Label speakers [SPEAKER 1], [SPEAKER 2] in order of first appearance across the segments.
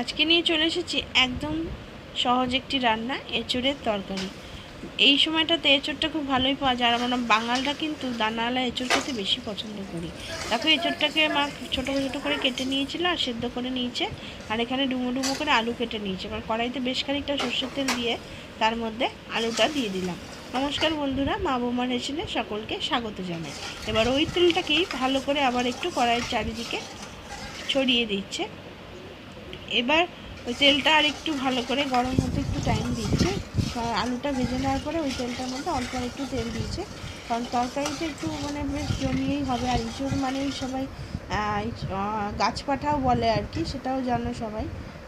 [SPEAKER 1] আজকে নিয়ে চলে এসেছি একদম সহজ একটি রান্না, এঁচড়ের তরকারি। এই সময়টাতে এঁচড়টা খুব ভালোই পাওয়া যায়। আর আমরা বাঙালরা কিন্তু দানাওয়ালা এঁচড় খেতে বেশি পছন্দ করি। দেখো, এঁচড়টাকে মা ছোটো ছোটো করে কেটে নিয়েছিল আর সেদ্ধ করে নিয়েছে। আর এখানে ডুমো ডুমো করে আলু কেটে নিয়েছে। কারণ কড়াইতে বেশ খানিকটা সর্ষের তেল দিয়ে তার মধ্যে আলুটা দিয়ে দিলাম। নমস্কার বন্ধুরা, মা বৌমার হেসেলে সকলকে স্বাগত জানাই। এবার ওই তেলটাকেই ভালো করে আবার একটু কড়াইয়ের চারিদিকে ছড়িয়ে দিচ্ছে। এবার ওই তেলটা আর একটু ভালো করে গরম হতে একটু টাইম দিচ্ছে। আলুটা ভেজে নেওয়ার পরে ওই তেলটার মধ্যে অল্প একটু তেল দিয়েছে। কারণ তরকারিটা একটু মানে বেশ জমিয়েই হবে। আর ইঁচড় মানেই সবাই গাছপাঠাও বলে আর কি, সেটাও জানো সবাই।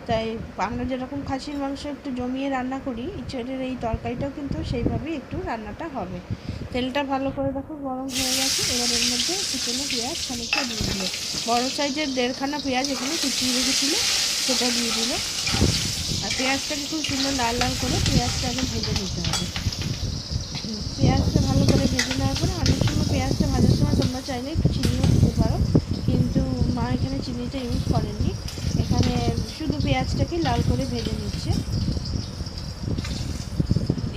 [SPEAKER 1] তাই আমরা যেরকম খাসির মাংস একটু জমিয়ে রান্না করি, ইঁচড়ের এই তরকারিটাও কিন্তু সেইভাবেই একটু রান্নাটা হবে। তেলটা ভালো করে দেখো গরম হয়ে গেছে। এবার এর মধ্যে কুচনো পেঁয়াজ খানিকটা দিয়ে দিল বড় সাইজের দেড়খানা পেঁয়াজ এখানে কুচিয়ে রেখেছিল সেটা দিয়ে দিল। আর পেঁয়াজটাকে খুব সুন্দর লাল লাল করে পেঁয়াজটা আগে ভেজে নিতে হবে। পেঁয়াজটা ভালো করে ভেজে নেওয়ার পরে অনেক সময় পেঁয়াজটা ভাজার সময় তোমরা চাইলে একটু চিনিও দিতে পারো। কিন্তু মা এখানে চিনিটা ইউজ করেনি এখানে শুধু পেঁয়াজটাকে লাল করে ভেজে নিচ্ছে।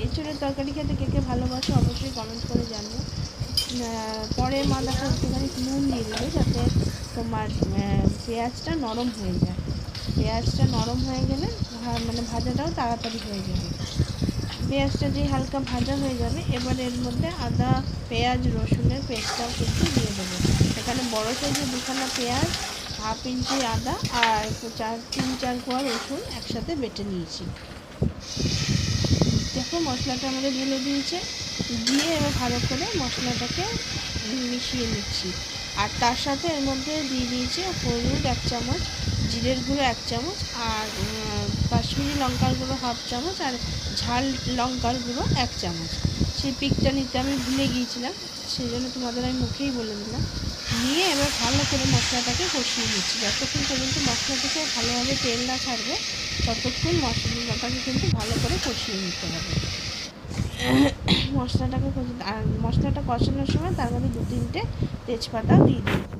[SPEAKER 1] এঁচড়ের তরকারি খেতে কে কে ভালোবাসো অবশ্যই কমেন্ট করে আহ, পরে মা দেখো একটুখানি নুন দিয়ে দেবে যাতে তোমার পেঁয়াজটা নরম হয়ে যায়। পেঁয়াজটা নরম হয়ে গেলে মানে ভাজাটাও তাড়াতাড়ি হয়ে যাবে। পেঁয়াজটা যেই হালকা ভাজা হয়ে যাবে, এবার এর মধ্যে আদা, পেঁয়াজ, রসুনের পেস্টটাও কিন্তু দিয়ে দেবো। এখানে বড় সাইজের দুখানা পেঁয়াজ, হাফ ইঞ্চি আদা আর চার, তিন, চার কোয়া রসুন একসাথে বেটে নিয়েছি। দেখো মশলাটা আমাদের ঢেলে দিয়েছে। দিয়ে এবার ভালো করে মশলাটাকে মিশিয়ে নিচ্ছি। আর তার সাথে এর মধ্যে দিয়ে দিয়েছি হলুদ এক চামচ জিরের গুঁড়ো এক চামচ আর কাশ্মীরি লঙ্কার গুঁড়ো হাফ চামচ আর ঝাল লঙ্কার গুঁড়ো এক চামচ। সেই পিকটা নিতে আমি ভুলে গিয়েছিলাম সেই জন্য তোমাদের আমি মুখেই বলে দিলাম। নিয়ে এবার ভালো করে মশলাটাকে কষিয়ে নিচ্ছি। যতক্ষণ পর্যন্ত মশলা থেকে ভালোভাবে তেল না ছাড়বে, ততক্ষণ মশলাটাকে কিন্তু ভালো করে কষিয়ে নিতে হবে। মশলাটাকে আর মশলাটা কষানোর সময় তার মধ্যে দু তিনটে তেজপাতা দিয়ে দিয়েছি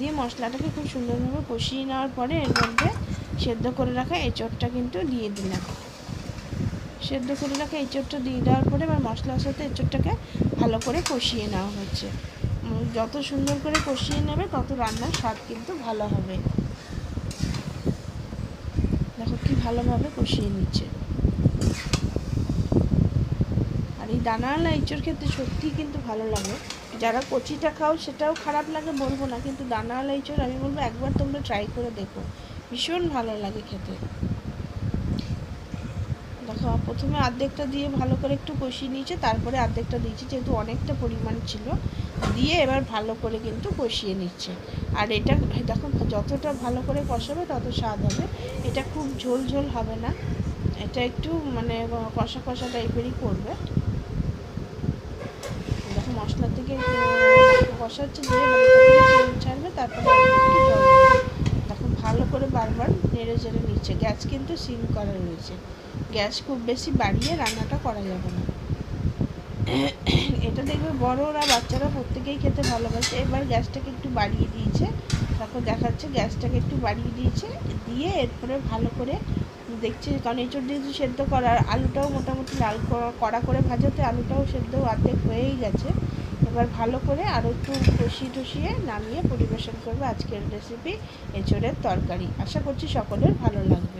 [SPEAKER 1] দিয়ে মশলাটাকে খুব সুন্দরভাবে কষিয়ে নেওয়ার পরে এর মধ্যে সেদ্ধ করে রাখা এঁচড়টা কিন্তু দিয়ে দিলাম। সেদ্ধ করে রাখা এঁচড়টা দিয়ে দেওয়ার পরে এবার মশলার সাথে এঁচড়টাকে ভালো করে কষিয়ে নেওয়া হচ্ছে। যত সুন্দর করে কষিয়ে নেবে তত রান্নার স্বাদ কিন্তু ভালো হবে। দেখো কি ভালোভাবে কষিয়ে নিচ্ছে আর এই দানাওয়ালা এঁচড় খেতে সত্যিই কিন্তু ভালো লাগে। যারা কচিটা খাও সেটাও খারাপ লাগে বলব না, কিন্তু দানাওয়ালা এঁচড় আমি বলব একবার তোমরা ট্রাই করে দেখো। ভীষণ ভালো লাগে খেতে। দেখো, প্রথমে অর্ধেকটা দিয়ে ভালো করে একটু কষিয়ে নিয়েছে, তারপরে অর্ধেকটা দিয়েছি, যেহেতু অনেকটা পরিমাণ ছিল, দিয়ে এবার ভালো করে কিন্তু কষিয়ে নিচ্ছে। আর এটা, দেখো, যতটা ভালো করে কষাবে তত স্বাদ হবে। এটা খুব ঝোল ঝোল হবে না। এটা একটু মানে কষা কষা টাইপেরই করবে। মশলা থেকে কষাচ্ছে দিয়ে মানে তেল ছাড়বে, তারপরে দেবে। ভালো করে বারবার নেড়ে চেড়ে নিচ্ছে। গ্যাস কিন্তু সিম করা রয়েছে। গ্যাস খুব বেশি বাড়িয়ে রান্নাটা করা যাবে না। এটা দেখবে বড়রা, বাচ্চারা প্রত্যেকেই খেতে ভালোবাসে। এবার গ্যাসটাকে একটু বাড়িয়ে দিয়েছে। তারপর দেখাচ্ছে গ্যাসটাকে একটু বাড়িয়ে দিয়েছে। দিয়ে এরপরে ভালো করে দেখছি, কারণ এঁচড় দিয়েছি সেদ্ধ করা আর আলুটাও মোটামুটি লাল কড়া করে ভাজাতে আলুটাও সেদ্ধ অর্ধেক হয়েই গেছে। এবার ভালো করে আরও একটু কষিয়ে ঠসিয়ে নামিয়ে পরিবেশন করবে আজকের রেসিপি এঁচড়ের তরকারি। আশা করছি সকলের ভালো লাগবে।